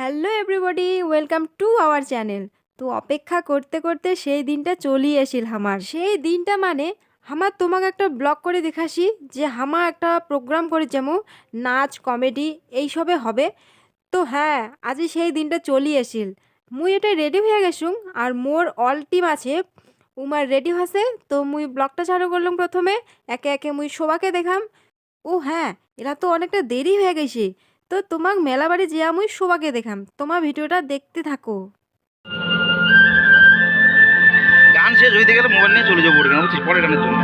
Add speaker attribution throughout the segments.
Speaker 1: Hello everybody, welcome to our channel. তো অপেক্ষা করতে করতে সেই দিনটা চলি এসিল আমার। সেই দিনটা মানে আমার তোমাকে একটা ব্লগ করে দেখাসি, যে আমার একটা প্রোগ্রাম করে যেমন নাচ, কমেডি এইসবে হবে। তো হ্যাঁ আজি সেই দিনটা চলি এসিল মুই এটা রেডি হয়ে গেছুম আর মোর অল টিম আছে, উমার রেডি হসে, তো মুই ব্লগটা চালু করলাম প্রথমে। একে একে মুই সবাকে দেখাম। ও হ্যাঁ এরা তো অনেকটা দেরি হয়ে গেছে। তো তোমাক মেলা বাড়ি যে মুই সবাকে দেখাম। তোমার ভিডিওটা দেখতে থাকো।
Speaker 2: গান শেষ হইতে গেলে মোবাইল নিয়ে চলে যাব পরে গানের জন্য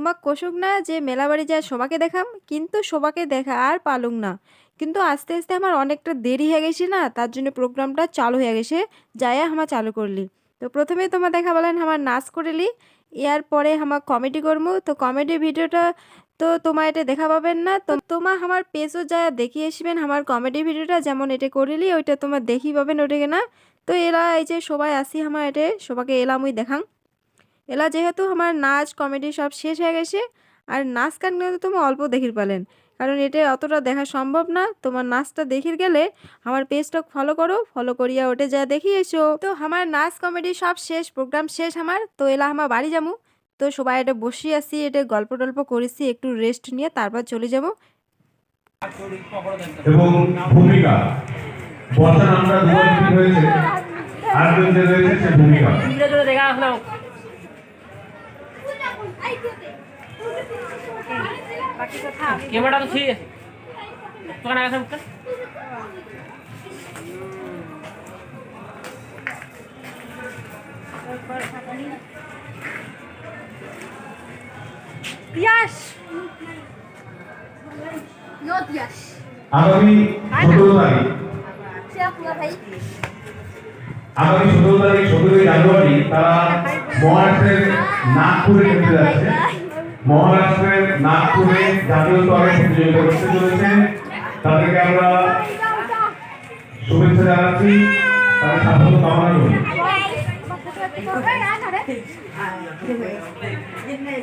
Speaker 1: তোমাক কষুক না যে মেলা বাড়ি যায় সবাকে দেখাম, কিন্তু সবাকে দেখা আর পালুক না। কিন্তু আস্তে আস্তে আমার অনেকটা দেরি হয়ে গেছে না, তার জন্য প্রোগ্রামটা চালু হয়ে গেছে, যাইয়া আমার চালু করলি। তো প্রথমে তোমার দেখা বলেন, আমার নাচ করিলি এর পরে আমার কমেডি করব তো কমেডি ভিডিওটা তো তোমার এটা দেখা পাবেন না, তো তোমার আমার পেজও যা দেখিয়ে আসবেন আমার কমেডি ভিডিওটা, যেমন এটা করিলি ওইটা তোমার দেখি পাবেন ওটাকে না। তো এরা এই যে সবাই আসি আমার এটা, সবাইকে এলামই দেখাং। এলা যেহেতু আমার নাচ কমেডি সব শেষ হয়ে গেছে আর নাচ গান কিন্তু তুমি অল্প দেখির পালেন। কারণ এটা অতটা দেখা সম্ভব না। তোমার নাচটা দেখির গেলে আমার পেজটা ফলো করো ফলো করিয়া ওটে যা দেখি এসো। তো আমার নাচ কমেডি সব শেষ প্রোগ্রাম শেষ আমার। তো এলা আমার বাড়ি যাব। তো সবাই এটা বসে আসি এটা গল্প টল্প করেছি একটু রেস্ট নিয়ে তারপর চলে যাব।
Speaker 3: এবং ভূমিকা নামটা দুবার বিক্রি হয়েছে আরেকজন যে রয়েছে সে ভূমিকা
Speaker 4: ক্যামেরা তো ঠিক আছে তোকে না গেছে
Speaker 1: পিয়াস
Speaker 5: Notias.
Speaker 3: আগামী সতেরো তারিখ
Speaker 5: Siapa ভাই?
Speaker 3: আগামী সতেরো তারিখ সতেরোই জানুয়ারি তারা মহারাষ্ট্রের নাগপুরে খেলতে যাচ্ছে মহারাষ্ট্রের নাগপুরে জাতীয় স্তরে প্রতিযোগিতা করতে চলেছেন তাদেরকে আমরা শুভেচ্ছা জানাচ্ছি তারা সাফল্য কামনা করি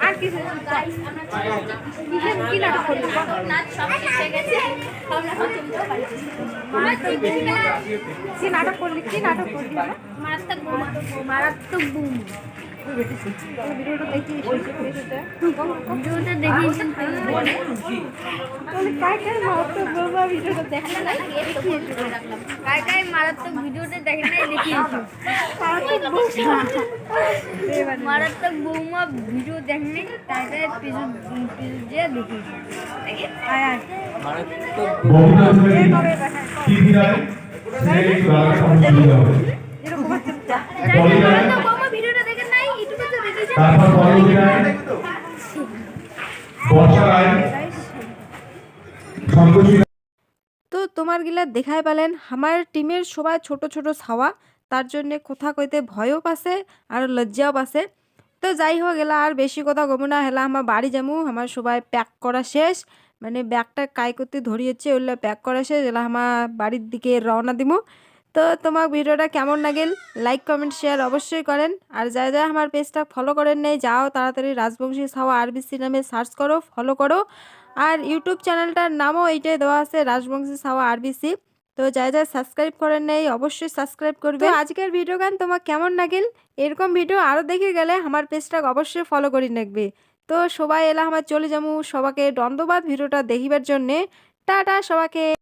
Speaker 1: আর কি কি নাটক করলি? কি নাটক করলি? কি নাটক করলি আমরা
Speaker 5: মারাত্মক বুম। মারাত্মক বুম।
Speaker 1: ভিডিওটা দেখি ভিডিওটা বলে কাই কাই মারাত্মক বোমা ভিডিওটা দেখা
Speaker 5: না দেখে মারাত্মক বৌমা ভিডিও দেখে নাই তাই তাই পিছু পিছু দিয়ে দেখিয়েছি
Speaker 1: আয় আয়
Speaker 3: ববিতা ছেলে কি দিনায় সে একটু আলাদা হবে
Speaker 1: এরকম
Speaker 5: মারাত্মক বৌমা ভিডিওটা দেখে নাই ইউটিউবে তো দেখেছি
Speaker 3: তারপর পরের দিনায় বর্ষা রায় সন্তোষী
Speaker 1: তো তোমার গিলা দেখাই পালেন, আমার টিমের সবাই ছোট ছোট ছাওয়া, তার জন্য কথা কইতে ভয়ও পাছে আর লজ্জাও পাছে। তো যাই হোক, এলা আর বেশি কথা কমু না হেলা আমার বাড়ি যামু, আমার সবাই প্যাক করা শেষ। মানে ব্যাগটা কাই করতে ধরিয়েছে ওগুলো প্যাক করা শেষ, এলা আমার বাড়ির দিকে রওনা দিমু। তো তোমার ভিডিওটা কেমন লাগেল? লাইক কমেন্ট শেয়ার অবশ্যই করেন। আর যারা যারা আমার পেজটা ফলো করেন নেই, যাও তাড়াতাড়ি রাজবংশী ছাওয়া আরবিসি নামে সার্চ করো ফলো করো। আর ইউটিউব চ্যানেলটার নামও এইটাই দেওয়া আছে, রাজবংশী ছাওয়া আরবিসি তো যারা যারা সাবস্ক্রাইব করেন নেই, অবশ্যই সাবস্ক্রাইব করবে। আজকের ভিডিও গান তোমার কেমন লাগিল? এরকম ভিডিও আরও দেখে গেলে আমার পেজটা অবশ্যই ফলো করে রাখবে তো সবাই এলা আমার চলে যাব সবাকে দ্বন্দ্ববাদ ভিডিওটা দেখিবার জন্যে। টাটা সবাইকে।